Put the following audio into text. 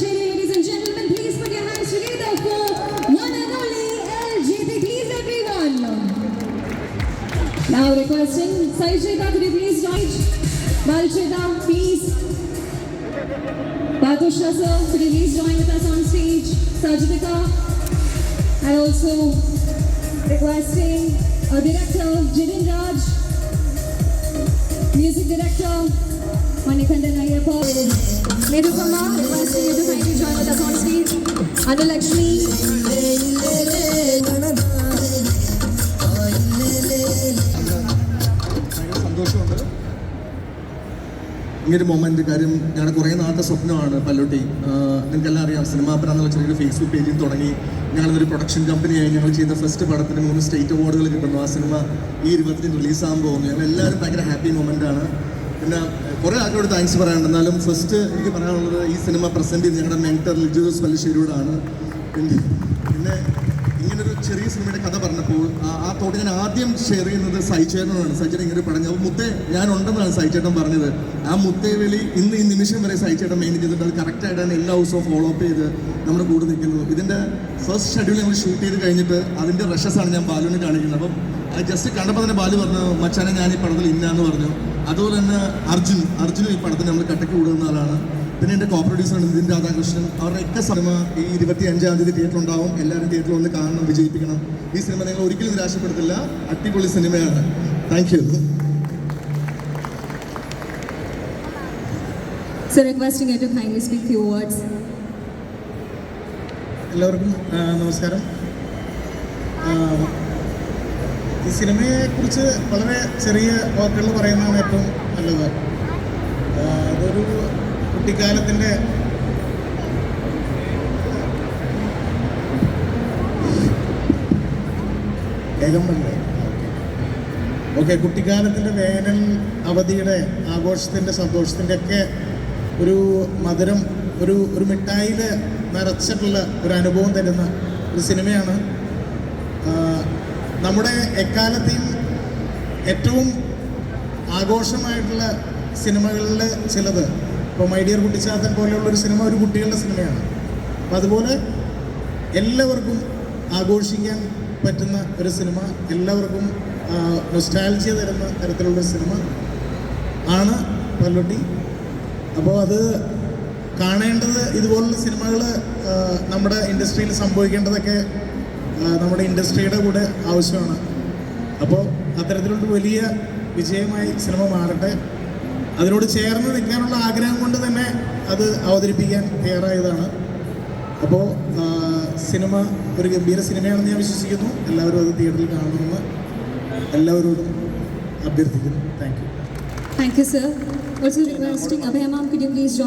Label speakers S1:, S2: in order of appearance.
S1: Ladies and gentlemen, please put your hands together for one and only LGT. Please, everyone. Now requesting Saijita, could you please join? Balchita, please. Batushna sir, could you please join us on stage? Sajidika, and also requesting our director, Jidin Raj, music director, Stage. Anulakshmi,
S2: സന്തോഷമുണ്ട് ഇങ്ങനൊരു moment കാര്യം ഞങ്ങളുടെ കുറേ നാളത്തെ സ്വപ്നമാണ് പല്ലോട്ടി. നിങ്ങൾക്കെല്ലാം അറിയാം സിനിമാപര എന്നുള്ള ചെറിയൊരു ഫേസ്ബുക്ക് പേജിൽ തുടങ്ങി. ഞങ്ങളൊരു പ്രൊഡക്ഷൻ കമ്പനിയായി ഞങ്ങൾ ചെയ്ത ഫസ്റ്റ് പടത്തിന് മൂന്ന് സ്റ്റേറ്റ് അവാർഡുകൾ കിട്ടുന്നു. ആ സിനിമ ഈ ഇരുപത്തിന് റിലീസാകാൻ പോകുന്നു. ഞങ്ങൾ എല്ലാവരും ഭയങ്കര ഹാപ്പി മൊമെന്റ് ആണ്. പിന്നെ കുറേ ആൾക്കാരോട് താങ്ക്സ് പറയാനുണ്ട്. എന്നാലും ഫസ്റ്റ് എനിക്ക് പറയാനുള്ളത് ഈ സിനിമ പ്രസന്റ് ചെയ്ത് ഞങ്ങളുടെ മെന്റർ ലിജോസ് പല്ലിശ്ശേരിയോടാണ്. പിന്നെ പിന്നെ ഇങ്ങനൊരു ചെറിയ സിനിമയുടെ കഥ പറഞ്ഞപ്പോൾ ആ- തോട്ട് ഞാൻ ആദ്യം ഷെയർ ചെയ്യുന്നത് സഹിച്ചേട്ടനാണ് സൈചേട്ടൻ ഇങ്ങനെ പറഞ്ഞു അപ്പോൾ മുത്തേ ഞാൻ ഉണ്ടെന്നാണ് സൈചേട്ടൻ പറഞ്ഞത്. ആ മുത്തേവലി ഇന്ന് ഈ നിമിഷം വരെ സൈചേട്ടൻ മെയിൻ ചെയ്തിട്ട് അത് കറക്റ്റായിട്ടാണ് എല്ലാ ദിവസവും ഫോളോ അപ്പ് ചെയ്ത് നമ്മുടെ കൂടെ നിൽക്കുന്നു ഇതിന്റെ ഫസ്റ്റ് ഷെഡ്യൂൾ നമ്മൾ ഷൂട്ട് ചെയ്ത് കഴിഞ്ഞിട്ട് അതിന്റെ റഷസാണ് ഞാൻ ബാലുവിനെ കാണിക്കുന്നത്. അപ്പം ജസ്റ്റ് കണ്ടപ്പോൾ തന്നെ ബാലു പറഞ്ഞു മച്ചാനെ ഞാൻ ഈ പടത്തിൽ ഇന്നാന്ന് പറഞ്ഞു. അതുപോലെ തന്നെ അർജുൻ അർജുനും ഈ പടത്തിന് നമ്മൾ കട്ടക്ക് കൂടുന്ന ആളാണ്. പിന്നെ എന്റെ കോ പ്രൊഡ്യൂസറാണ് നിതിൻ രാധാകൃഷ്ണൻ. അവരുടെയൊക്കെ സിനിമ ഈ ഇരുപത്തി അഞ്ചാം തീയതി തിയേറ്റർ ഉണ്ടാവും. എല്ലാവരും തിയേറ്ററിൽ വന്ന് കാണണം വിജയിപ്പിക്കണം. ഈ സിനിമ നിങ്ങൾ ഒരിക്കലും നിരാശപ്പെടുത്തില്ല. അടിപൊളി സിനിമയാണ് thank you
S1: so requesting you to kindly speak few words.
S3: എല്ലാവർക്കും നമസ്കാരം. ഈ സിനിമയെക്കുറിച്ച് വളരെ ചെറിയ വാക്കുകൾ പറയുന്നതാണ് ഏറ്റവും നല്ലത്. ആ, ഇതൊരു കുട്ടിക്കാലത്തിന്റെ ഓക്കെ കുട്ടിക്കാലത്തിന്റെ വേനൽ അവധിയുടെ ആഘോഷത്തിന്റെ സന്തോഷത്തിന്റെ ഒക്കെ ഒരു മധുരം ഒരു ഒരു മിഠായിൽ നിറച്ചിട്ടുള്ള ഒരു അനുഭവം തരുന്ന ഒരു സിനിമയാണ്. നമ്മുടെ എക്കാലത്തെയും ഏറ്റവും ആഘോഷമായിട്ടുള്ള സിനിമകളിൽ ചിലത് ഇപ്പോൾ മൈഡിയർ കുട്ടിച്ചാത്തൻ പോലെയുള്ള ഒരു സിനിമ ഒരു കുട്ടികളുടെ സിനിമയാണ്. അപ്പം അതുപോലെ എല്ലാവർക്കും ആഘോഷിക്കാൻ പറ്റുന്ന ഒരു സിനിമ എല്ലാവർക്കും നൊസ്റ്റാൽജിയ തരുന്ന തരത്തിലുള്ള സിനിമ ആണ് പല്ലൊട്ടി. അപ്പോൾ അത് കാണേണ്ടത് ഇതുപോലുള്ള സിനിമകൾ നമ്മുടെ ഇൻഡസ്ട്രിയിൽ സംഭവിക്കേണ്ടതൊക്കെ നമ്മുടെ ഇൻഡസ്ട്രിയുടെ കൂടെ ആവശ്യമാണ്. അപ്പോൾ അത്തരത്തിലുള്ള വലിയ വിജയമായി സിനിമ മാറട്ടെ. അതിനോട് ചേർന്ന് നിൽക്കാനുള്ള ആഗ്രഹം കൊണ്ട് തന്നെ അത് അവതരിപ്പിക്കാൻ തയ്യാറായതാണ്. അപ്പോൾ സിനിമ ഒരു ഗംഭീര സിനിമയാണെന്ന് ഞാൻ വിശ്വസിക്കുന്നു. എല്ലാവരും അത് തിയേറ്ററിൽ കാണണമെന്ന് എല്ലാവരോടും അഭ്യർത്ഥിക്കുന്നു. Thank you.
S1: Thank you sir join?